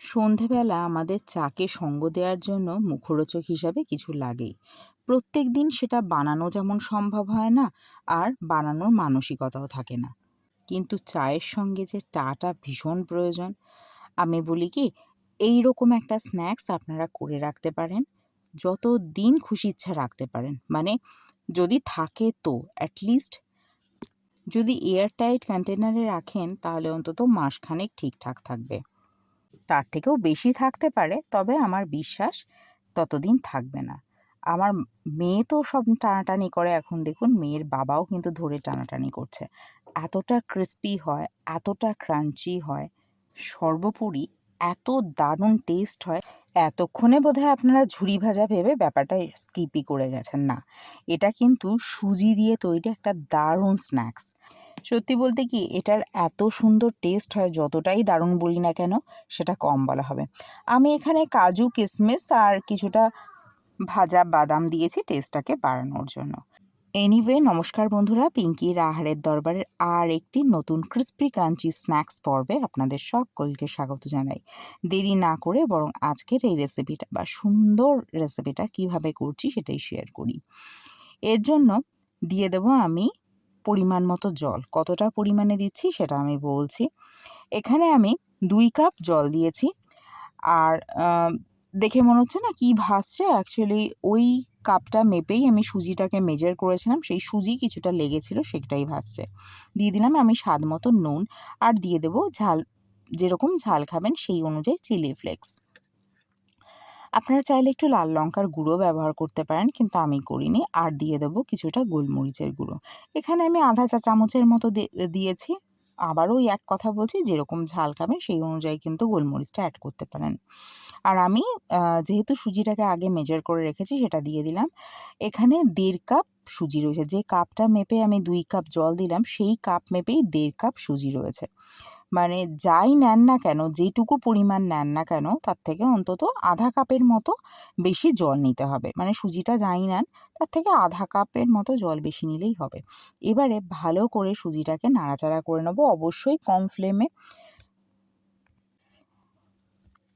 সন্ধেবেলা আমাদের চাকে সঙ্গ দেওয়ার জন্য মুখরোচক হিসাবে কিছু লাগেই। প্রত্যেক দিন সেটা বানানো যেমন সম্ভব হয় না, আর বানানোর মানসিকতাও থাকে না। কিন্তু চায়ের সঙ্গে যে টাটা ভীষণ প্রয়োজন। আমি বলি কি এই রকম একটা স্ন্যাক্স আপনারা করে রাখতে পারেন, যত দিন খুশি ইচ্ছা রাখতে পারেন। মানে যদি থাকে তো অ্যাটলিস্ট যদি এয়ারটাইট কন্টেনারে রাখেন, তাহলে অন্তত মাসখানেক ঠিকঠাক থাকবে। তার থেকেও বেশি থাকতে পারে, তবে আমার বিশ্বাস ততদিন থাকবে না। আমার মেয়ে তো সব টানাটানি করে, এখন দেখুন মেয়ের বাবাও কিন্তু ধরে টানাটানি করছে। এতটা ক্রিস্পি হয়, এতটা ক্রাঞ্চি হয়, সর্বোপরি এত দারুণ টেস্ট হয়, এতক্ষণে বোধহয় আপনারা ঝুরি ভাজা ভেবে ব্যাপারটা স্কিপই করে গেছেন। না, এটা কিন্তু সুজি দিয়ে তৈরি একটা দারুণ স্ন্যাক্স সত্যি বলতে কি এটার এত সুন্দর টেস্ট হয় যতটাই দারুণ বলি না কেন, সেটা কম বলা হবে। আমি এখানে কাজু কিশমিশ আর কিছুটা ভাজা বাদাম দিয়েছি টেস্টটাকে বাড়ানোর জন্য। এনিওয়ে নমস্কার বন্ধুরা পিঙ্কির আহারের দরবারের আর একটি নতুন ক্রিস্পি ক্রাঞ্চি স্ন্যাক্স পর্বে আপনাদের সকলকে স্বাগত জানাই। দেরি না করে বরং আজকের এই রেসিপিটা বা সুন্দর রেসিপিটা কীভাবে করছি সেটাই শেয়ার করি। এর জন্য দিয়ে দেব আমি পরিমাণ মতো জল। কতটা পরিমাণে দিচ্ছি সেটা আমি বলছি। এখানে আমি দুই কাপ জল দিয়েছি। আর দেখে মনে হচ্ছে না কি ভাসছে। অ্যাকচুয়ালি ওই কাপটা মেপেই আমি সুজিটাকে মেজার করেছিলাম। সেই সুজি কিছুটা লেগেছিল, সেটাই ভাসছে। দিয়ে দিলাম আমি স্বাদ মতো নুন। আর দিয়ে দেবো ঝাল, যেরকম ঝাল খাবেন সেই অনুযায়ী চিলি ফ্লেক্স আপনারা চাইলে একটু লাল লঙ্কার গুঁড়ো ব্যবহার করতে পারেন, কিন্তু আমি করিনি। আর দিয়ে দেবো কিছুটা গোলমরিচের গুঁড়ো। এখানে আমি আধা চা চামচের মতো দিয়েছি। আবারও এক কথা বলছি, যেরকম ঝাল খাবেন সেই অনুযায়ী কিন্তু গোলমরিচটা অ্যাড করতে পারেন। আর আমি যেহেতু সুজিটাকে আগে মেজার করে রেখেছি, সেটা দিয়ে দিলাম। এখানে দেড় কাপ সুজি রয়েছে। যে কাপটা মেপে আমি দুই কাপ জল দিলাম, সেই কাপ মেপেই দেড় কাপ সুজি রয়েছে। মানে যাই নেন না কেন, যেটুকু পরিমাণ নেন না কেন, তার থেকে অন্তত আধা কাপের মতো বেশি জল নিতে হবে। মানে সুজিটা যাই নেন, তার থেকে আধা কাপের মতো জল বেশি নিলেই হবে। এবারে ভালো করে সুজিটাকে নাড়াচাড়া করে নেব, অবশ্যই কম ফ্লেমে।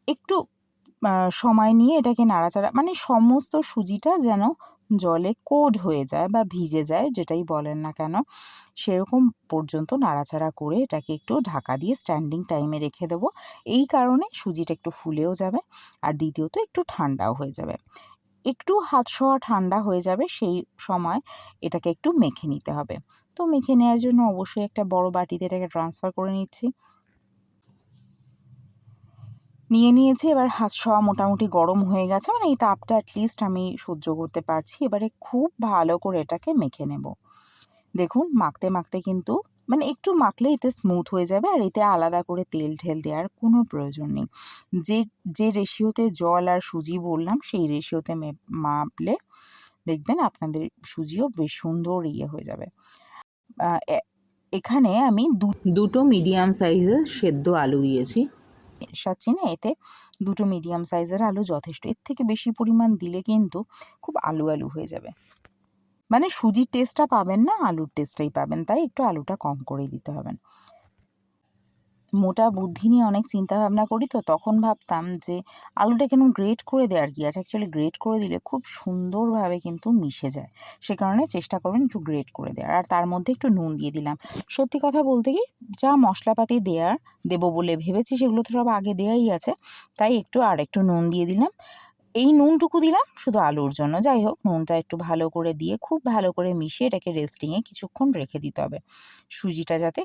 একটু সময় নিয়ে এটাকে নাড়াচাড়া মানে সমস্ত সুজিটা যেন জলে কোড হয়ে যায় বা ভিজে যায়, যেটাই বলেন না কেন, সেরকম পর্যন্ত নাড়াচাড়া করে এটাকে একটু ঢাকা দিয়ে স্ট্যান্ডিং টাইমে রেখে দেবো। এই কারণে সুজিটা একটু ফুলেও যাবে আর দ্বিতীয়ত একটু ঠান্ডাও হয়ে যাবে। একটু হাত শোয়া ঠান্ডা হয়ে যাবে, সেই সময় এটাকে একটু মেখে নিতে হবে। তো মেখে নেওয়ার জন্য অবশ্যই একটা বড় বাটিতে এটাকে ট্রান্সফার করে নিচ্ছি। নিয়ে নিয়েছি। এবার হাত শোয়া মোটামুটি গরম হয়ে গেছে। মানে এই তাপটা অ্যাটলিস্ট আমি সহ্য করতে পারছি। এবারে খুব ভালো করে এটাকে মেখে নেব। দেখুন, মাখতে মাখতে কিন্তু মানে একটু মাখলে এতে স্মুথ হয়ে যাবে আর এতে আলাদা করে তেল ঢেল দেওয়ার কোনো প্রয়োজন নেই। যে যে রেশিওতে জল আর সুজি বললাম, সেই রেশিওতে মাপলে দেখবেন আপনাদের সুজিও বেশ সুন্দর ইয়ে হয়ে যাবে। এখানে আমি দুটো মিডিয়াম সাইজের সেদ্ধ আলু দিয়েছি। মেশাচ্ছি না এতে দুটো মিডিয়াম সাইজের আলু যথেষ্ট। এর থেকে বেশি পরিমাণ দিলে কিন্তু খুব আলু আলু হয়ে যাবে। মানে সুজির টেস্টটা পাবেন না, আলুর টেস্টটাই পাবেন। তাই একটু আলুটা কম করে দিতে হবেন মোটা বুদ্ধি নিয়ে অনেক চিন্তা ভাবনা করি তো, তখন ভাবতাম যে আলুটা কেন গ্রেট করে দেওয়ার কি আছে? অ্যাকচুয়ালি গ্রেট করে দিলে খুব সুন্দরভাবে কিন্তু মিশে যায়। সে কারণে চেষ্টা করবেন একটু গ্রেট করে দেওয়ার। আর তার মধ্যে একটু নুন দিয়ে দিলাম। সত্যি কথা বলতে কি, যা মশলাপাতি দেওয়ার দেবো বলে ভেবেছি সেগুলো তো সব আগে দেওয়াই আছে, তাই একটু আর একটু নুন দিয়ে দিলাম। এই নুনটুকু দিলাম শুধু আলুর জন্য। যাই হোক, নুনটা একটু ভালো করে দিয়ে, খুব ভালো করে মিশিয়ে এটাকে রেস্টিংয়ে কিছুক্ষণ রেখে দিতে হবে। সুজিটা যাতে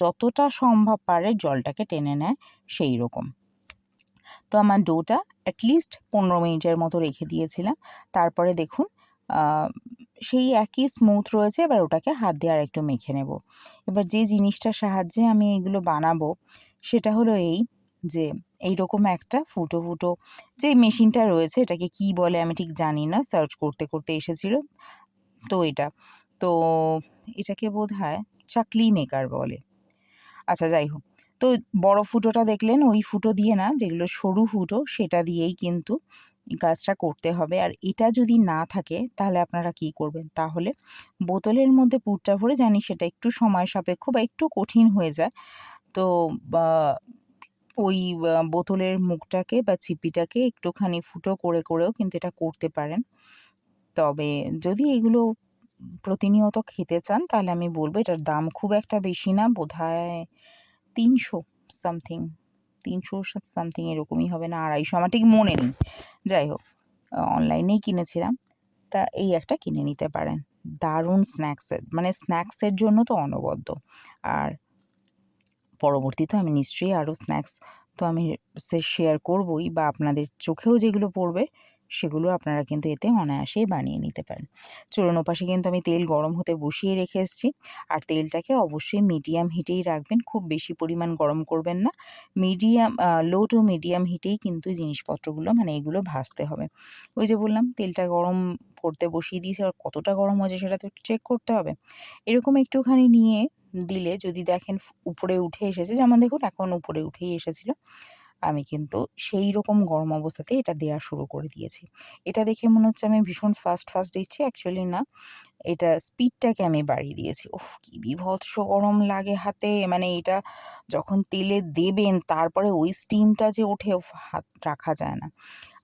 যতটা সম্ভব পারে জলটাকে টেনে নেয় সেই রকম। তো আমার ডোটা অ্যাটলিস্ট পনেরো মিনিটের মতো রেখে দিয়েছিলাম। তারপরে দেখুন সেই একই স্মুথ রয়েছে, এবার ওটাকে হাত দিয়ে আর একটু মেখে নেব। এবার যে জিনিসটার সাহায্যে আমি এগুলো বানাবো, সেটা হলো এই যে এই রকম একটা ফুটো ফুটো যে মেশিনটা রয়েছে, এটাকে কি বলে আমি ঠিক জানি না সার্চ করতে করতে এসেছিল। তো এটা, তো এটাকে বোধ হয় চাকলি মেকার বলে। আচ্ছা যাই হোক। তো বড় ফুটোটা দেখলেন, ওই ফুটো দিয়ে না, যেগুলো সরু ফুটো, সেটা দিয়েই কিন্তু কাজটা করতে হবে। আর এটা যদি না থাকে, তাহলে আপনারা কি করবেন? তাহলে বোতলের মধ্যে পুরটা ভরে, জানি সেটা একটু সময় সাপেক্ষ বা একটু কঠিন হয়ে যায়, তো ওই বোতলের মুখটাকে বা চিপিটাকে একটুখানি ফুটো করে, করেও কিন্তু এটা করতে পারেন। তবে যদি এগুলো প্রতিনিয়ত খেতে চান, তাহলে আমি বলব এটার দাম খুব একটা বেশি না বোধ হয় তিনশো সামথিং তিনশো সামথিং এরকমই হবে না, আড়াইশো, আমার ঠিক মনে নেই। যাই হোক অনলাইনেই কিনেছিলাম, তা এই একটা কিনে নিতে পারেন। দারুণ স্ন্যাক্সের মানে স্ন্যাক্সের জন্য তো অনবদ্য। আর পরবর্তীতে আমি নিশ্চয়ই আরও স্ন্যাক্স তো আমি সে শেয়ার করবই, বা আপনাদের চোখেও যেগুলো পড়বে সেগুলো আপনারা কিন্তু এতে অনায়াসেই বানিয়ে নিতে পারেন। চলুন ওপাশে কিন্তু আমি তেল গরম হতে বসিয়ে রেখে এসেছি। আর তেলটাকে অবশ্যই মিডিয়াম হিটেই রাখবেন, খুব বেশি পরিমাণ গরম করবেন না। মিডিয়াম লো টু মিডিয়াম হিটেই কিন্তু জিনিসপত্রগুলো মানে এগুলো ভাজতে হবে। ওই যে বললাম, তেলটা গরম করতে বসিয়ে দিয়েছি, আর কতটা গরম হয়েছে সেটা তো চেক করতে হবে। এরকম একটুখানি নিয়ে দিলে যদি দেখেন উপরে উঠে এসেছে, যেমন দেখুন এখন উপরে উঠেই এসেছিল। আমি কিন্তু সেই রকম গরম অবস্থাতে এটা দেওয়া শুরু করে দিয়েছি। এটা দেখে মনে হচ্ছে আমি ভীষণ ফাস্ট ফাস্ট দিচ্ছি। অ্যাকচুয়ালি না, এটা স্পিডটাকে আমি বাড়িয়ে দিয়েছি। উফ, কী বিভৎস গরম লাগে হাতে। মানে এটা যখন তেলে দেবেন, তারপরে ওই স্টিমটা যে ওঠে হাত রাখা যায় না।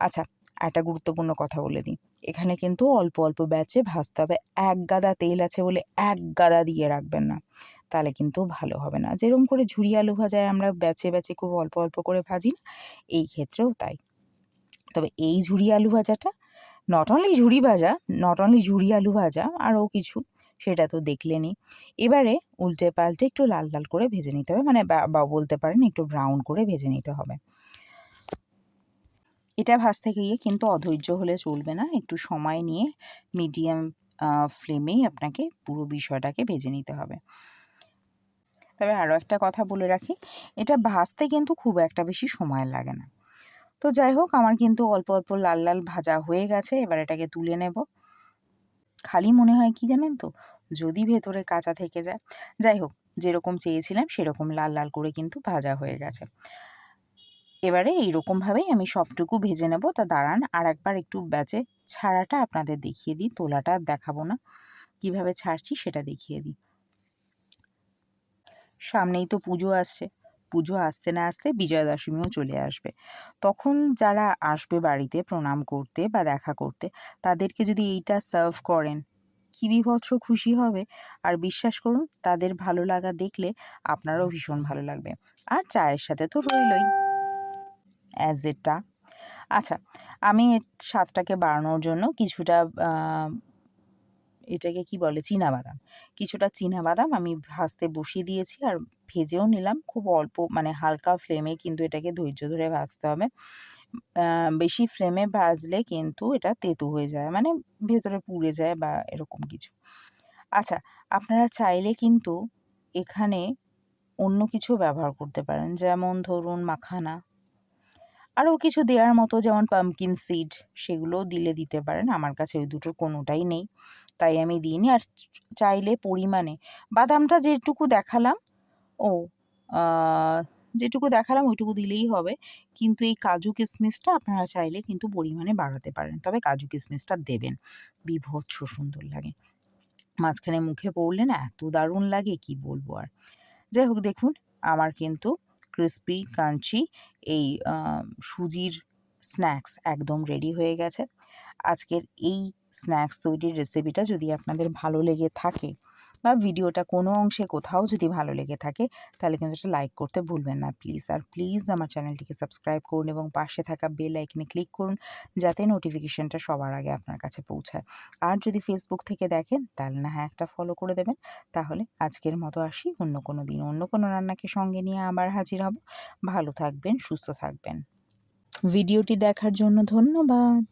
আচ্ছা একটা গুরুত্বপূর্ণ কথা বলে দিই। এখানে কিন্তু অল্প অল্প ব্যাচে ভাজতে হবে। এক গাদা তেল আছে বলে এক গাদা দিয়ে রাখবেন না। তাহলে কিন্তু ভালো হবে না। যেরকম করে ঝুরি আলু ভাজায় আমরা ব্যাচে ব্যাচে খুব অল্প অল্প করে ভাজি না, এই ক্ষেত্রেও তাই। তবে এই ঝুরি আলু ভাজাটা নট অনলি ঝুরি ভাজা নট অনলি ঝুরি আলু ভাজা, আরও কিছু, সেটা তো দেখলেনি এবারে উল্টে পাল্টে একটু লাল লাল করে ভেজে নিতে হবে। মানে বা বলতে পারেন একটু ব্রাউন করে ভেজে নিতে হবে। এটা ভাজতে গিয়ে কিন্তু অধৈর্য হলে চলবে না। একটু সময় নিয়ে মিডিয়াম ফ্লেমেই আপনাকে পুরো বিষয়টাকে ভেজে নিতে হবে। তবে আরও একটা কথা বলে রাখি, এটা ভাজতে কিন্তু খুব একটা বেশি সময় লাগে না। তো যাই হোক, আমার কিন্তু অল্প অল্প লাল লাল ভাজা হয়ে গেছে, এবার এটাকে তুলে নেব। খালি মনে হয় কি জানেন তো? যদি ভেতরে কাঁচা থেকে যায়। যাই হোক, যেরকম চেয়েছিলাম, সেরকম লাল লাল করে কিন্তু ভাজা হয়ে গেছে। এবারে এইরকমভাবেই আমি সবটুকু ভেজে নেব। তা দাঁড়ান আর একবার একটু ব্যাচে ছাড়াটা আপনাদের দেখিয়ে দিই, তোলাটা দেখাবো না। কীভাবে ছাড়ছি সেটা দেখিয়ে দিই। সামনেই তো পুজো আসছে। পুজো আসতে না আসতে বিজয়া দশমীও চলে আসবে। তখন যারা আসবে বাড়িতে প্রণাম করতে বা দেখা করতে, তাদেরকে যদি এইটা সার্ভ করেন, কি বিভৎস খুশি হবে। আর বিশ্বাস করুন, তাদের ভালো লাগা দেখলে আপনারও ভীষণ ভালো লাগবে। আর চায়ের সাথে তো রইলই। অ্যাজ এটা। আচ্ছা আমি স্বাদটাকে বাড়ানোর জন্য কিছুটা এটাকে কি বলে বাদাম কিছুটা বাদাম আমি ভাজতে বসিয়ে দিয়েছি আর ভেজেও নিলাম। খুব অল্প মানে হালকা ফ্লেমে কিন্তু এটাকে ধৈর্য ধরে ভাজতে হবে। বেশি ফ্লেমে ভাজলে কিন্তু এটা তেতো হয়ে যায় মানে ভেতরে পুড়ে যায় বা এরকম কিছু। আচ্ছা আপনারা চাইলে কিন্তু এখানে অন্য কিছু ব্যবহার করতে পারেন। যেমন ধরুন মাখানা। আরও কিছু দেওয়ার মতো, যেমন পামকিন সিড সেগুলোও দিলে দিতে পারেন। আমার কাছে ওই দুটোর কোনোটাই নেই, তাই আমি দিইনি। আর চাইলে পরিমাণে, বাদামটা যেটুকু দেখালাম, ও যেটুকু দেখালাম ওইটুকু দিলেই হবে। কিন্তু এই কাজু কিশমিশটা আপনারা চাইলে কিন্তু পরিমাণে বাড়াতে পারেন। তবে কাজু কিশমিশটা দেবেন, বিভৎস সুন্দর লাগে। মাঝখানে মুখে পড়লে না এত দারুণ লাগে, কি বলব আর। যাই হোক, দেখুন, আমার কিন্তু ক্রিসপি ক্রাঞ্চি এই সুজির স্ন্যাক্স একদম রেডি হয়ে গেছে। আজকের এই স্ন্যাক্স তৈরির রেসিপিটা যদি আপনাদের ভালো লেগে থাকে বা ভিডিওটা কোনো অংশে কোথাও যদি ভালো লেগে থাকে, তাহলে কিন্তু এটা লাইক করতে ভুলবেন না প্লিজ আর প্লিজ আমার চ্যানেলটিকে সাবস্ক্রাইব করুন এবং পাশে থাকা বেল আইকনে ক্লিক করুন, যাতে নোটিফিকেশানটা সবার আগে আপনার কাছে পৌঁছায়। আর যদি ফেসবুক থেকে দেখেন, তাহলে না হ্যাঁ একটা ফলো করে দেবেন। তাহলে আজকের মতো আসি, অন্য কোনো দিন অন্য কোনো রান্নাকে সঙ্গে নিয়ে আবার হাজির হব। ভালো থাকবেন, সুস্থ থাকবেন। ভিডিওটি দেখার জন্য ধন্যবাদ।